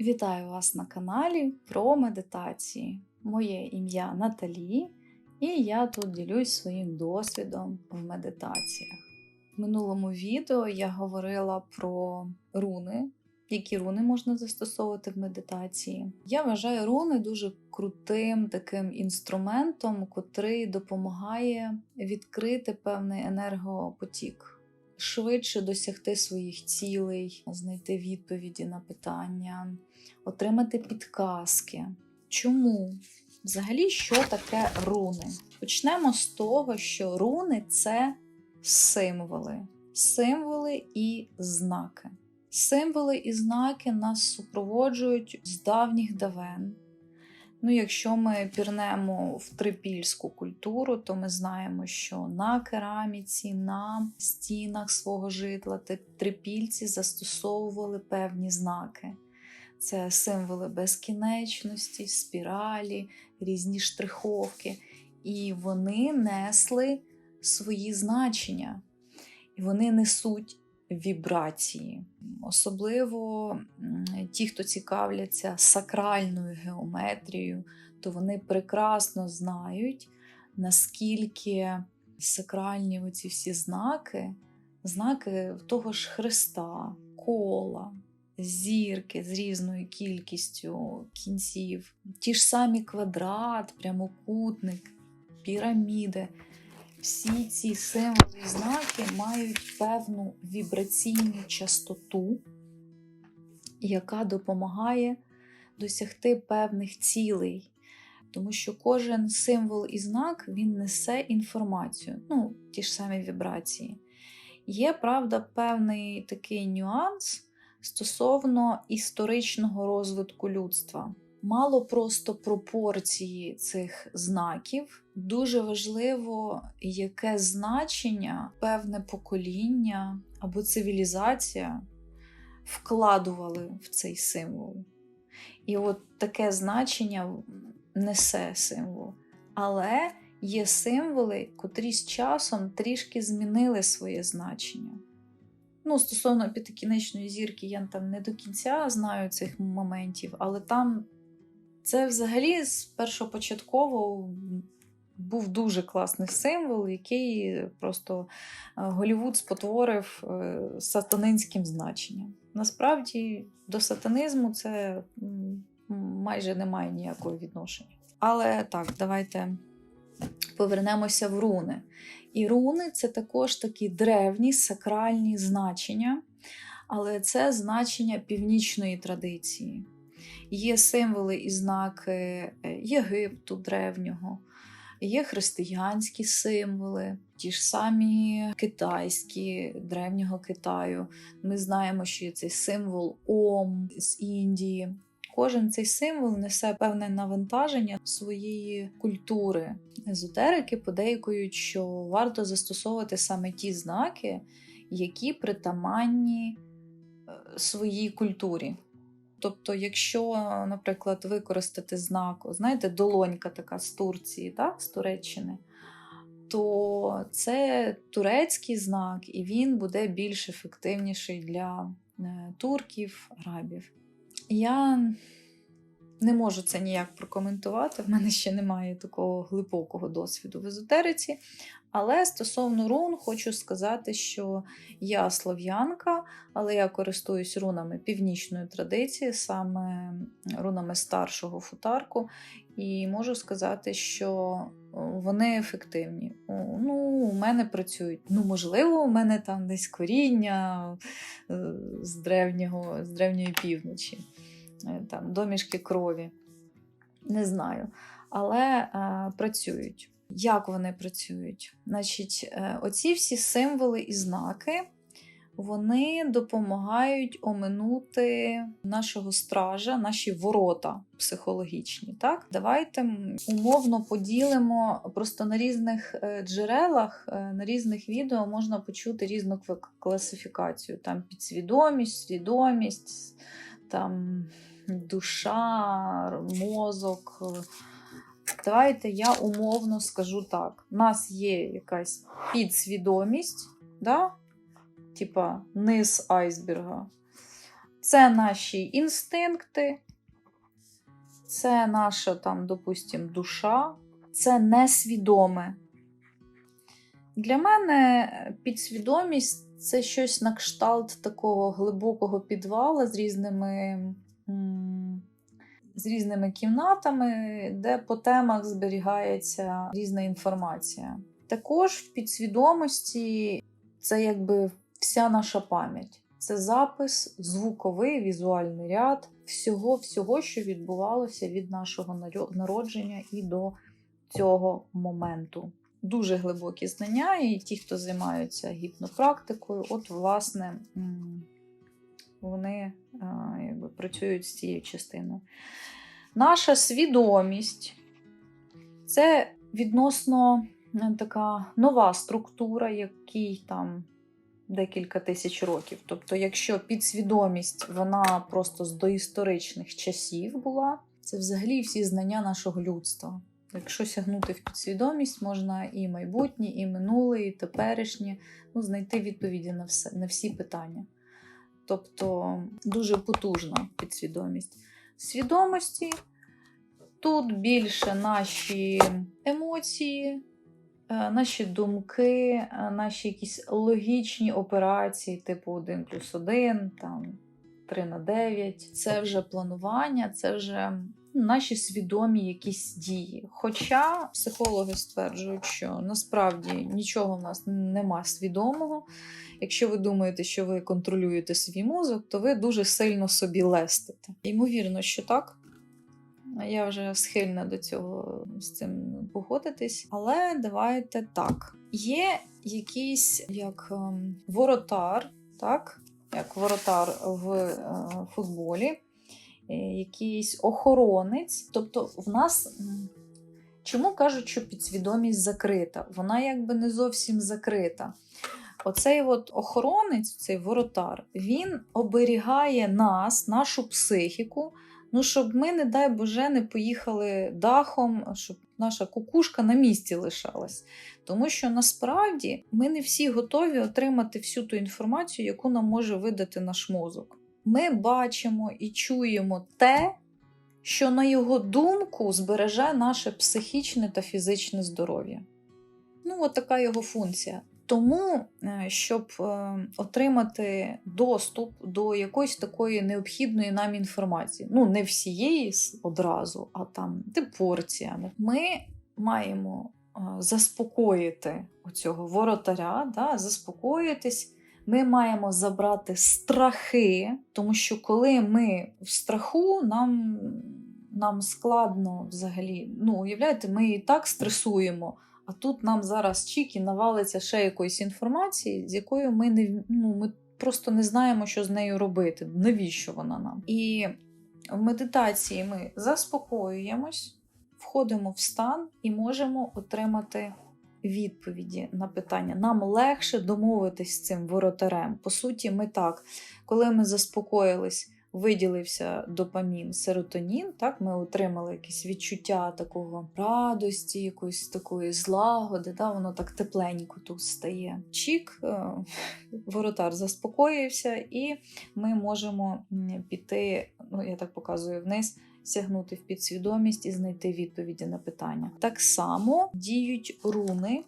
Вітаю вас на каналі про медитації. Моє ім'я Наталі, і я тут ділюсь своїм досвідом в медитаціях. В минулому відео я говорила про руни, які руни можна застосовувати в медитації. Я вважаю руни дуже крутим таким інструментом, котрий допомагає відкрити певний енергопотік швидше досягти своїх цілей, знайти відповіді на питання, отримати підказки. Чому? Взагалі, що таке руни? Почнемо з того, що руни це символи, символи і знаки. Символи і знаки нас супроводжують з давніх давен. Ну, якщо ми пірнемо в трипільську культуру, то ми знаємо, що на кераміці, на стінах свого житла трипільці застосовували певні знаки. Це символи безкінечності, спіралі, різні штриховки. І вони несли свої значення, і вони несуть вібрації. Особливо ті, хто цікавляться сакральною геометрією, то вони прекрасно знають, наскільки сакральні оці всі знаки, знаки того ж Христа, кола, зірки з різною кількістю кінців, ті ж самі квадрат, прямокутник, піраміди. Всі ці символи і знаки мають певну вібраційну частоту, яка допомагає досягти певних цілей. Тому що кожен символ і знак він несе інформацію, ну, ті ж самі вібрації. Є, правда, певний такий нюанс стосовно історичного розвитку людства. Мало просто пропорції цих знаків. Дуже важливо, яке значення певне покоління або цивілізація вкладували в цей символ. І от таке значення несе символ. Але є символи, котрі з часом трішки змінили своє значення. Ну, Стосовно п'ятикінечної зірки, я там не до кінця знаю цих моментів, але там це взагалі першопочатково був дуже класний символ, який просто е, Голівуд спотворив е, сатанинським значенням. Насправді до сатанизму це майже не має ніякого відношення. Але так, давайте повернемося в руни. І руни це також такі древні сакральні значення, але це значення північної традиції. Є символи і знаки е, Єгипту древнього, є християнські символи, ті ж самі китайські древнього Китаю. Ми знаємо, що є цей символ Ом з Індії. Кожен цей символ несе певне навантаження своєї культури. Езотерики подейкують, що варто застосовувати саме ті знаки, які притаманні е, своїй культурі. Тобто, якщо, наприклад, використати знак, знаєте, долонька така з Турції, так, з Туреччини, то це турецький знак, і він буде більш ефективніший для е, турків, арабів. Я не можу це ніяк прокоментувати, в мене ще немає такого глибокого досвіду в езотериці. Але стосовно рун, хочу сказати, що я слов'янка, але я користуюсь рунами північної традиції, саме рунами старшого футарку, і можу сказати, що вони ефективні. Ну, У мене працюють. Ну, можливо, у мене там десь коріння е, з древнього, з древньої півночі, е, там домішки крові. Не знаю. Але е, працюють. Як вони працюють? Значить, е, оці всі символи і знаки вони допомагають оминути нашого стража, наші ворота психологічні. Так? Давайте умовно поділимо просто на різних е, джерелах, е, на різних відео можна почути різну класифікацію. Там підсвідомість, свідомість, там душа, мозок. Давайте я умовно скажу так: у нас є якась підсвідомість, да? типа низ айсберга. Це наші інстинкти, це наша, там, допустим, душа, це несвідоме. Для мене підсвідомість це щось на кшталт такого глибокого підвала з різними, з різними кімнатами, де по темах зберігається різна інформація. Також в підсвідомості це якби вся наша пам'ять. Це запис, звуковий, візуальний ряд всього, всього, що відбувалося від нашого народження і до цього моменту. Дуже глибокі знання, і ті, хто займаються гіпнопрактикою, от, власне, вони а, якби, працюють з цією частиною. Наша свідомість це відносно е, така нова структура, якій там декілька тисяч років. Тобто, якщо підсвідомість вона просто з доісторичних часів була, це взагалі всі знання нашого людства. Якщо сягнути в підсвідомість, можна і майбутнє, і минуле, і теперішнє, ну, знайти відповіді на все, на всі питання. Тобто дуже потужна підсвідомість. Свідомості тут більше наші емоції, е, наші думки, е, наші якісь логічні операції, типу 1 плюс 1, там 3 на 9. Це вже планування, це вже наші свідомі якісь дії. Хоча психологи стверджують, що насправді нічого в нас нема свідомого. Якщо ви думаєте, що ви контролюєте свій мозок, то ви дуже сильно собі лестите. Ймовірно, що так. Я вже схильна до цього з цим погодитись. Але давайте так. Є якийсь як ем, воротар, так? Як воротар в е, футболі, якийсь охоронець. Тобто, в нас. Чому кажуть, що підсвідомість закрита? Вона якби не зовсім закрита. Оцей от охоронець, цей воротар, він оберігає нас, нашу психіку, ну щоб ми, не дай Боже, не поїхали дахом, щоб наша кукушка на місці лишалась. Тому що насправді ми не всі готові отримати всю ту інформацію, яку нам може видати наш мозок. Ми бачимо і чуємо те, що, на його думку, збереже наше психічне та фізичне здоров'я. Ну, от така його функція. Тому, е, щоб е, отримати доступ до якоїсь такої необхідної нам інформації, ну не всієї одразу, а там де ми маємо е, заспокоїти оцього воротаря, да, заспокоїтись. Ми маємо забрати страхи, тому що коли ми в страху, нам, нам складно взагалі. Ну, уявляєте, ми і так стресуємо. А тут нам зараз чікі навалиться ще якоїсь інформації, з якою ми не ну, ми просто не знаємо, що з нею робити. Навіщо вона нам? І в медитації ми заспокоюємось, входимо в стан і можемо отримати відповіді на питання. Нам легше домовитись з цим воротарем. По суті, ми так, коли ми заспокоїлись. Виділився допамін, серотонін, так ми отримали якесь відчуття такого радості, якоїсь такої злагоди, да, воно так тепленько тут стає. Чік, е, воротар заспокоївся, і ми можемо піти, ну я так показую вниз, сягнути в підсвідомість і знайти відповіді на питання. Так само діють руни.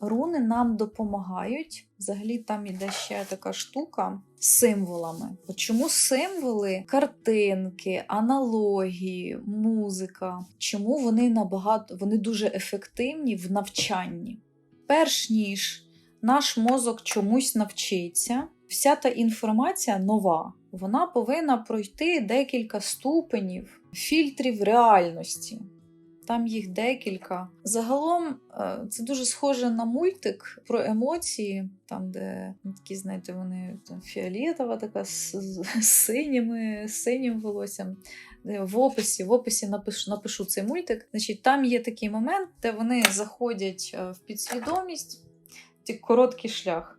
Руни нам допомагають. Взагалі, там іде ще така штука з символами. Чому символи, картинки, аналогії, музика? Чому вони набагато вони дуже ефективні в навчанні? Перш ніж наш мозок чомусь навчиться, вся та інформація нова. Вона повинна пройти декілька ступенів фільтрів реальності. Там їх декілька. Загалом е, це дуже схоже на мультик про емоції, там, де ну, такі, знаєте, вони там, фіолетова, така з, з, синіми, синім волоссям. В описі, в описі напишу, напишу цей мультик. Значить, там є такий момент, де вони заходять е, в підсвідомість, ті короткий шлях.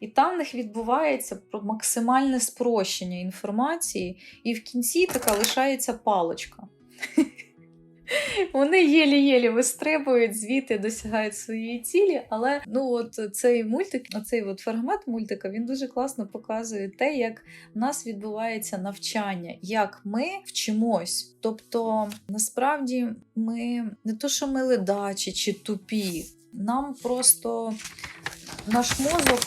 І там в них відбувається максимальне спрощення інформації, і в кінці така лишається паличка. Вони єлі-єлі вистрибують, звідти досягають своєї цілі. Але ну от цей мультик, оцей от фрагмент мультика, він дуже класно показує те, як в нас відбувається навчання, як ми вчимось. Тобто, насправді, ми не то, що ми ледачі чи тупі, нам просто наш мозок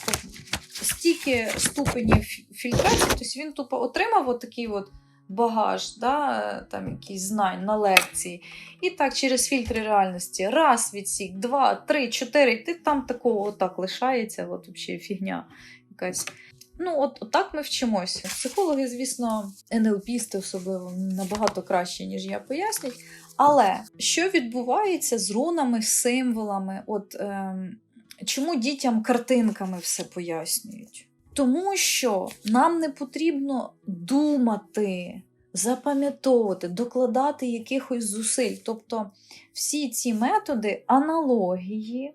стільки ступенів фільтрації, тобто він тупо отримав отакий от багаж, да, там якісь знань на лекції. І так через фільтри реальності. Раз відсік, два, три, чотири. Ти там такого отак лишається, от взагалі фігня якась. Ну, от, от так ми вчимося. Психологи, звісно, НЛПісти особливо набагато краще, ніж я пояснюють. Але що відбувається з рунами, символами? От ем, чому дітям картинками все пояснюють? Тому що нам не потрібно думати, запам'ятовувати, докладати якихось зусиль. Тобто всі ці методи, аналогії,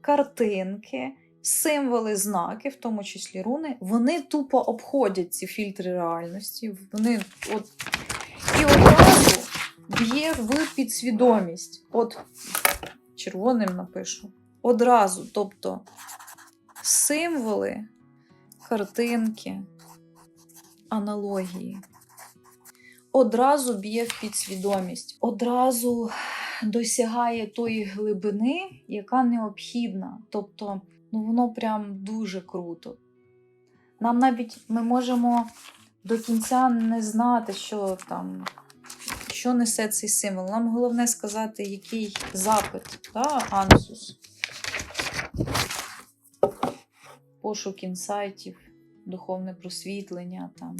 картинки, символи, знаки, в тому числі руни, вони тупо обходять ці фільтри реальності. Вони от і одразу б'є в підсвідомість. От червоним напишу. Одразу, тобто символи, картинки, аналогії. Одразу б'є в підсвідомість, одразу досягає тої глибини, яка необхідна. Тобто, ну воно прям дуже круто. Нам навіть ми можемо до кінця не знати, що там, що несе цей символ. Нам головне сказати, який запит, да, ансус. Пошук інсайтів, духовне просвітлення, там,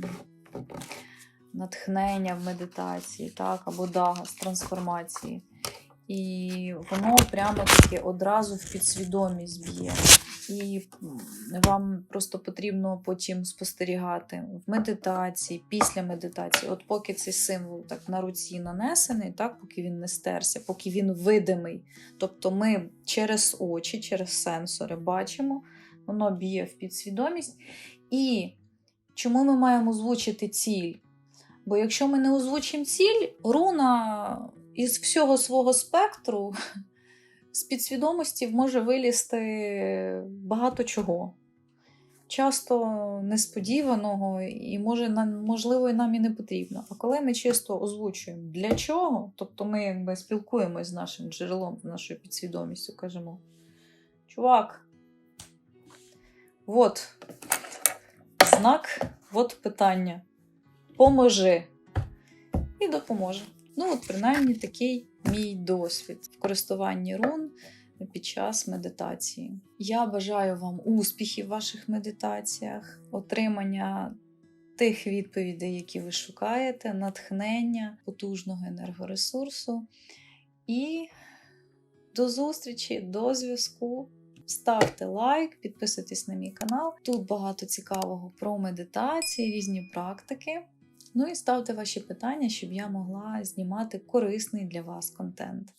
натхнення в медитації, так, або дагас, трансформації. І воно прямо таки одразу в підсвідомість б'є. І вам просто потрібно потім спостерігати в медитації, після медитації. От поки цей символ так на руці нанесений, так, поки він не стерся, поки він видимий. Тобто ми через очі, через сенсори бачимо, воно б'є в підсвідомість. І чому ми маємо озвучити ціль? Бо якщо ми не озвучимо ціль, руна із всього свого спектру з підсвідомості може вилізти багато чого. Часто несподіваного, і може, можливо, і нам і не потрібно. А коли ми чисто озвучуємо для чого, тобто ми якби спілкуємось з нашим джерелом, з нашою підсвідомістю, кажемо: чувак, от знак, от питання. Поможи. І допоможе. Ну, от принаймні такий мій досвід в користуванні рун під час медитації. Я бажаю вам успіхів в ваших медитаціях, отримання тих відповідей, які ви шукаєте, натхнення потужного енергоресурсу. І до зустрічі, до зв'язку. Ставте лайк, підписуйтесь на мій канал. Тут багато цікавого про медитації, різні практики. Ну і ставте ваші питання, щоб я могла знімати корисний для вас контент.